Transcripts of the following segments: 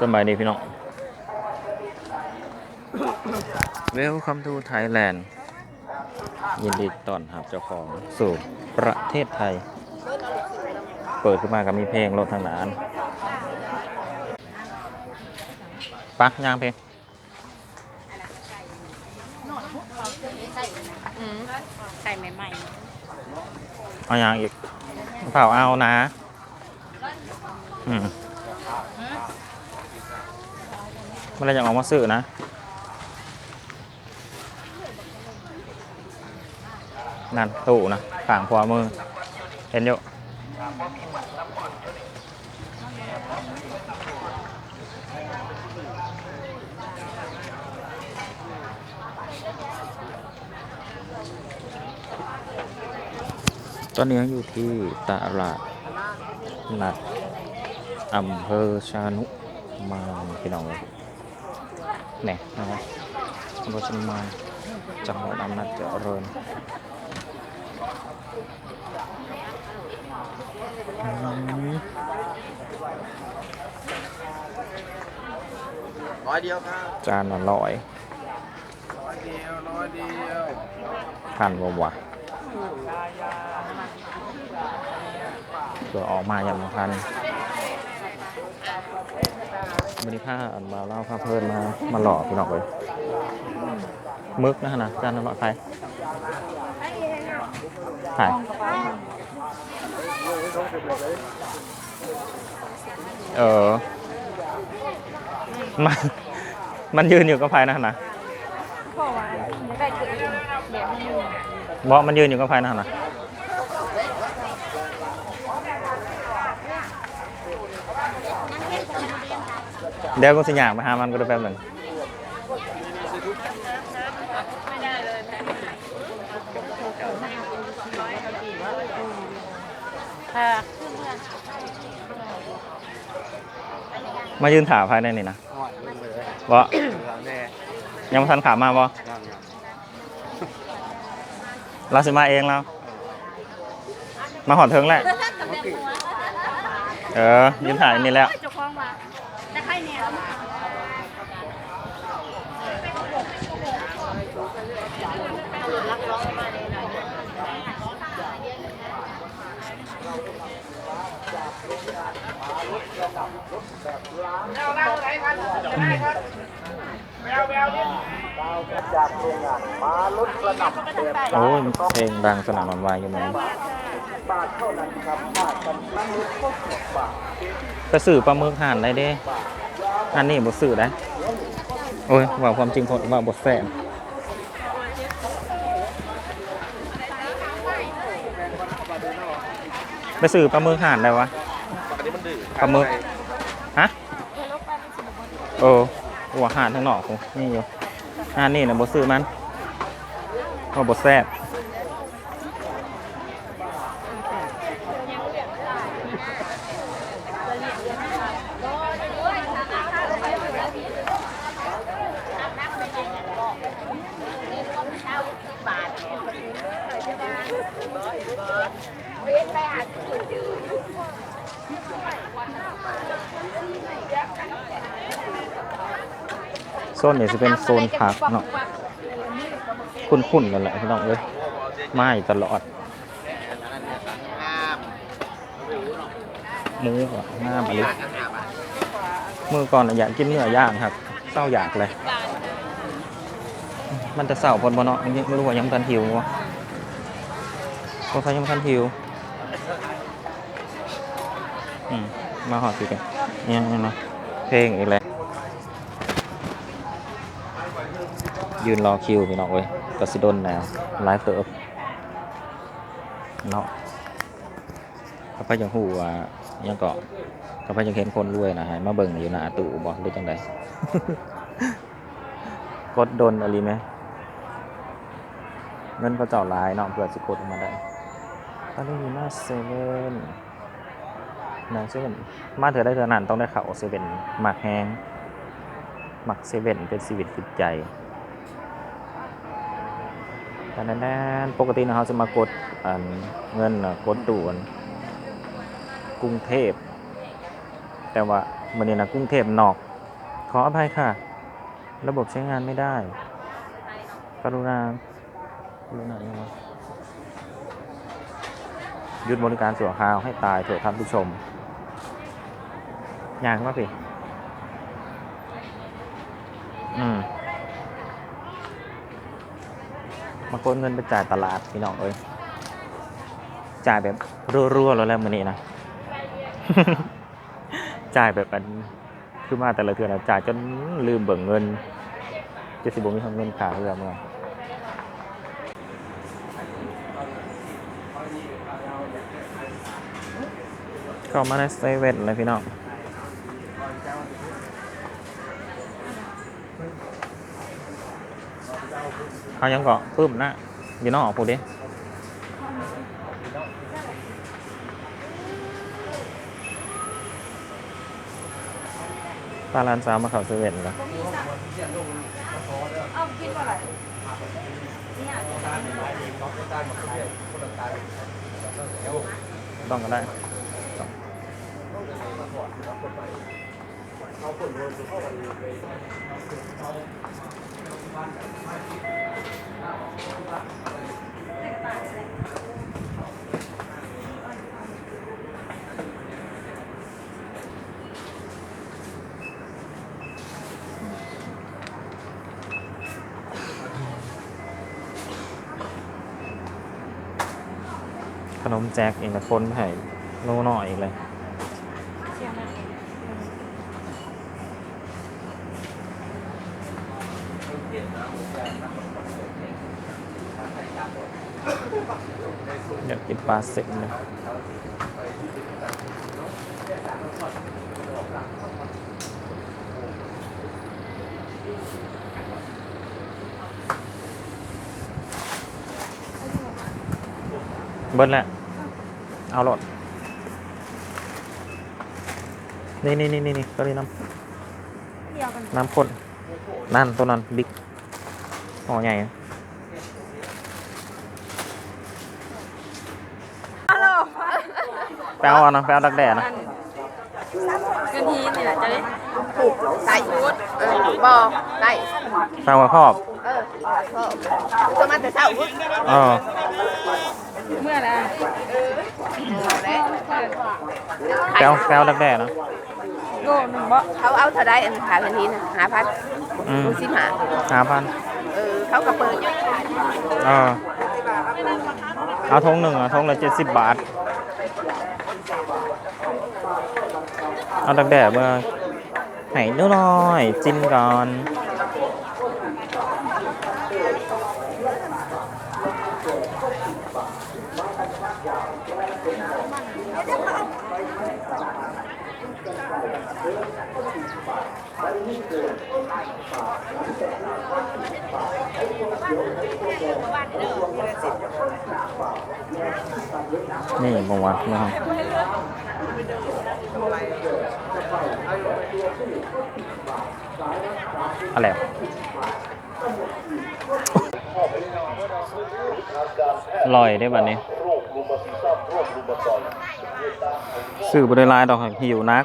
สบายดีพี่น้อง Welcome to Thailand ยินดีต้อนรับเจ้าของสู่ประเทศไทย เปิดขึ้นมากับมีเพลงรถทางนานปักย่างเพลงอืมไก่ใหม่เอาย่างอีกเปล่าเอานะ อืม เมื่อไรจะออกมาซื้อนะนั่นตู้นะฝั่งขวามือ เห็นอยู่ตอนนี้อยู่ที่ตลาดนัดอำเภอชานุมาพี่น้องเลย เนี่ยนะครับอำเภอชานุมานจังหวัดอำนาจเจริญร้อยเดียวครับจานละร้อยร้อยเดียวร้อยเดียวพันวะวะเดี๋ยวออกมาอย่างพัน บริค่าอันมาเล่าค่าเพิ่มมา มาหล่อพี่น้องเลยมึกนะฮะนะจานละร้อยใครใครเออ มัน มันยืนอยู่กับใครนะฮะนะๆพ่อว่าไม่ได้ตัวเองแบบนี้บอกมันยืนอยู่กับไฟนั่นนะ เดี๋ยวกูสิอยากไปหามันก็ได้แป๊บหนึ่งมายืนถามภายในนี่นะหอดลงไปเลยบ่เหลือยังไม่ทันขามาบ่นั่งครับเราสิมาเองแล้วมาหอดเทิงแหละ เออยืนถ่ายนี่แล้ว เจ้าของว่าแต่ใครเนี่ยเอามา จากโรงงานมาลดกระหน่ำเดือนโอ้ยเพลงดังสนั่นหวันไหวอยู่ไหมบาทเท่านั้นครับบาทกันนั่งรถก็สิบบาทไปสื่อปลาหมึกห่านได้เด้ อันนี้บทสื่อได้โอ้ยว่าความจริงคนว่าบทแสบไปสื่อปลาหมึกห่านได้วะ อันนี้มันดื้อปลาหมึก ฮะ โอ้หัวห่านทั้งนอกกูนี่อยู่ อันนี่นะบอซื้อมันว่าบอแสบ โซนนี้จะเป็นโซนผักเนาะคุ้นๆกันแหละพี่น้องเอ้ยไม่ตลอดหมูก็งามอะไรมือก่อนอยากกินเนื้อย่างครับเศร้าอยากเลย มันจะเศร้าพนบเนาะยังไม่รู้ว่ายังบ่ทันหิววะพราะเขายังบ่ทันหิวมาหอดสิกันเนี่ยเนี่ยนะเพลงอีกแล้ว ยืนรอคิวพี่น้องเว้ยก็สิโดนแนวไลฟ์เติบเนาะเขาไปจังหูว่ายังเกาะเขาไปจังเห็นคนรวยนะฮะมาเบิ่งอยู่หน้าตู้บอกหรือจังใดกดดนอะไรไหมเงินเขาเจ้าหลายเนาะเพื่อสิกดออกมาได้ตอนนี้อยู่หน้าเซเว่นหน้าเซเว่นมาเถอะได้เถอะนั่นต้องได้เข่าเซเว่นหมักแห้ง หมักเซเว่นเป็นชีวิตจิตใจแต่นั้นปกตินะเขาจะมากดเงินกดตู้อันกรุงเทพ แต่ว่ามันนี่นะกรุงเทพนอก ขออภัยค่ะ ระบบใช้งานไม่ได้กรุณากรุณายังไงหยุดบริการสั่วคราวให้ตายเถอะท่านผู้ชมยางมาสิ อืมมากดเงินไปจ่ายตลาดพี่น้องเอ้ยจ่ายแบบรัวๆแล้วแหล้วมื้อนี้นะ จ่ายแบบอันคือมาแต่ละเทือนะจ่ายจนลืมเบิ่งเงินจะสิบ่มีทาเงินขาเรือเมื่อเข้ามาในเซเว่นเลยพี่น้อง เอายังกาะปึ๊บนะอยู่นอกพูดดิปลาลานสาวมาเข้าเซเว่นแล้วเอากินบ่ล่ะเนี่ยต้องก็ได้ข ขนมแจกเองละคนให้โลหน่อยอีกเลย เสียงนะ อยากกินปลาเซ็กเลยเบิ้ลแหละ เอาหลดนี่นี่นี่นี่นี่ตัวนี้น้เดียวกันำน้ำข้นนั่นตัวนั้นบิ๊กห่อใหญ่นะ ฮัลโหล แปลว่านะแปลดักแด่นะเงินทีนี่แหละจะได้ถูกใส่ชุดเออบอได้แปลว่าครอบเออก็ตัวมาแต่เช้าพุทธเออเมื่อไหร่แปลวแปลวดักแด่นะโลหนึ่งบ่เขาเอาเท่าได้อันขายวันนี้นะหาพันอืมดูสิหาห้าพันเออเขาก็เปิดอยู่เออเอาทงหนึ่งอะทงละเจ็ดสิบบาท เอาดักแด่เมื่อให้นิดหน่อยจิ้มก่อนนี่บอกว่า อะไรลอยได้บัดนี้สื่อบริลายดอกหิวนัก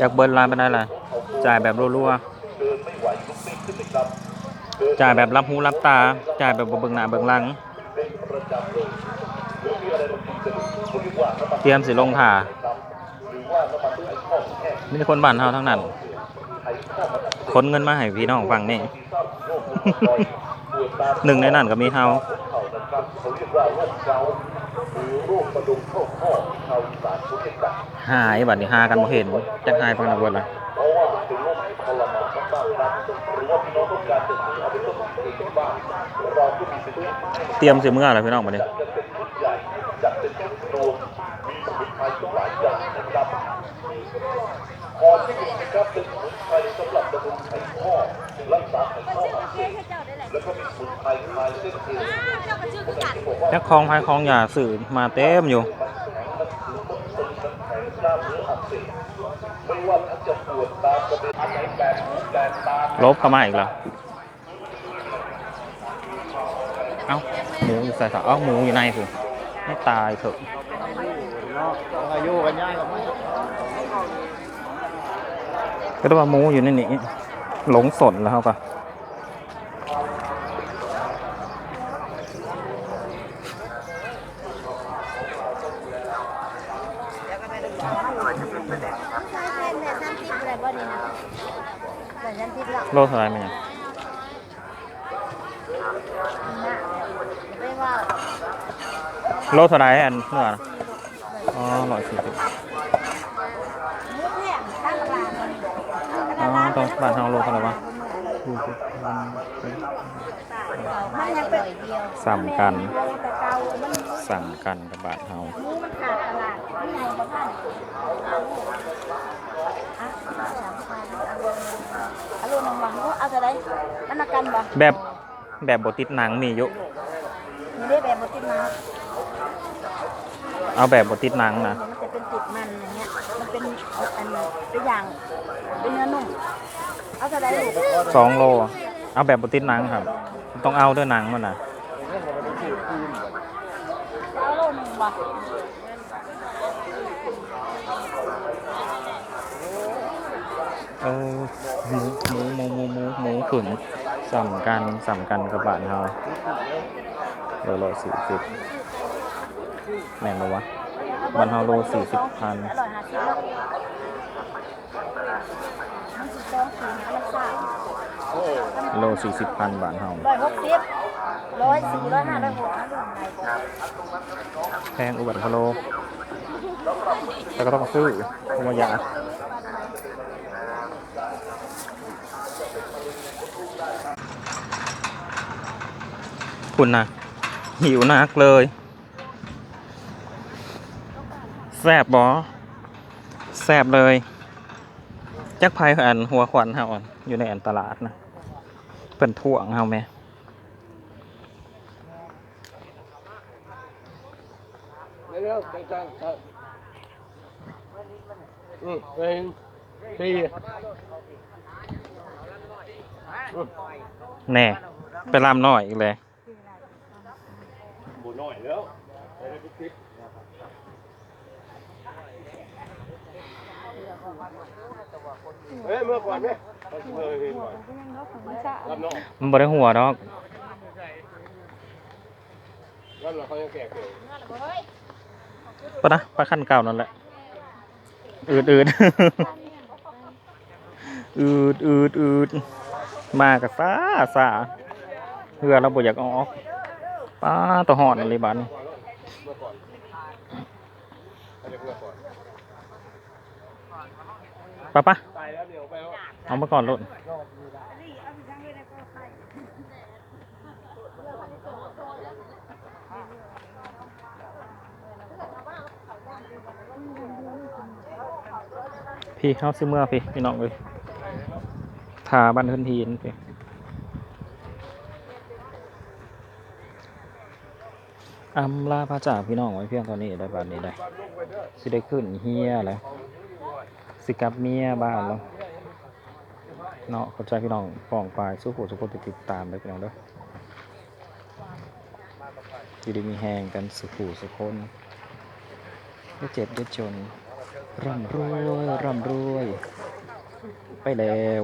จากเบิร์ลายไปได้ล่ะจ่ายแบบรัวๆจ่ายแบบรับหูรับตา จ่ายแบบเบิ่งหน้าเบิ่งหลัง เตรียมสิลงผ่า มีแต่คนบ้านเฮาทั้งนั้น คนเงินมาให้พี่น้องฟังนี่ หนึ่งในนั้นก็มีเฮาหายบัดนี้หากันบ่เห็นจักหายเพิ่นน่ะเบิดล่ะเตรียมสิเมื่อแล้วพี่น้องบัดนี้ พอที่ดีนะครับเป็นสมุนไพรสำหรับดำรงไข่พ่อรักษาไข่ข้ออักเสบแล้วก็มีสมุนไพรคลายเส้นเอ็นแจ็คคลองไพคลองอย่าสื่อมาเต็มอยู่ลบเข้ามาอีกแล้ว เอ้า หมูอยู่ใส่สาเอ้าหมูอยู่ในคือไม่ตายเถอะอายุกันย่ายกับ ก็ต้องมาหมูอยู่ในนี้หลงสนแล้วเขาก็โลเท่าไหรไหมเนี่ยโลเท่าไหรอันเนื้อน่ะอ๋อร้อยสี่สิบ อ๋อตรงบ้านเฮาโลเท่าไหรวะสั่งกันสั่งกันกับบ้านเฮามันขาดตลาดนี่ไงบ้านอารมณ์วังเอาจะได้มันอากันบ่แบบแบบบติดหนังมีอยู่มีได้แบบบติดมาเอาแบบบติดหนังนะมันจะเป็นติดมันอย่างเงี้ยมันเป็นอันเป็นอย่าง เป็นเนื้อนุ่ม เอาจะได้ลูกสองโล เอาแบบบติดหนังครับ ต้องเอาด้วยหนังมันนะเอาโลหนึ่งบ่เออหมูหมูหมูหมูหมูหมูขุนสัมกันสัมกันกับบ้านเฮาโลโลสี่สิบแม่นบ่วะบ้านเฮาโลสี่สิบพันอร่อยหาชิ้นเนาะ มันสิบสองสี่หามันสาโลสี่สิบพันบานเฮาร้อยหกสิบร้อยสี่ร้อยห้าร้อยหกนะลูกไหนบ่แพงอุบัติพะโลแต่ก็ต้องซื้อเพราะว่ายาคุณนะหิวนักเลย แซบบอแซบเลย จักภัยอันหัวขวัญเฮาอะอยู่ในอันตลาดนะเป็นถ่วงเฮาไหมเร็วๆจังอืมหนึ่งสี่แน่ไปลำหน่อยอีกเลยบุน่อยแล้วไปติด เฮ้ยเมื่อก่อนไหมเมื่อก่อนรับน้องมันบ่ได้หัวดอกรับน้องเขายังแก่เกินปะนะปลาขั้นเก่านั่นแหละอืดอืดอืดอืดอืดมากับซาซาเพื่อเราบ่อยากออกป้าตัวหอนอะไรบ้านนี่อป้าป้า เดี๋ยวไปเอามาก่อนรถพี่เข้าซื้อเมื่อพี่พี่น้องเลยทาบันเทินทีนพี่อำลาพระจ่าพี่น้องไว้เพียงเท่านี้ได้บัดนี้ได้สิได้ขึ้นเฮียแล้วสิกับเมียบ้านแล้ว เนาะขอบใจพี่น้องป้องปลายสู้ผู้สุขคนติดตามเลยพี่น้องเด้ออยู่ดีมีแหงกันสุขูสุขคนได้เจ็บได้จนร่ำรวยร่ำรวย ไปแล้ว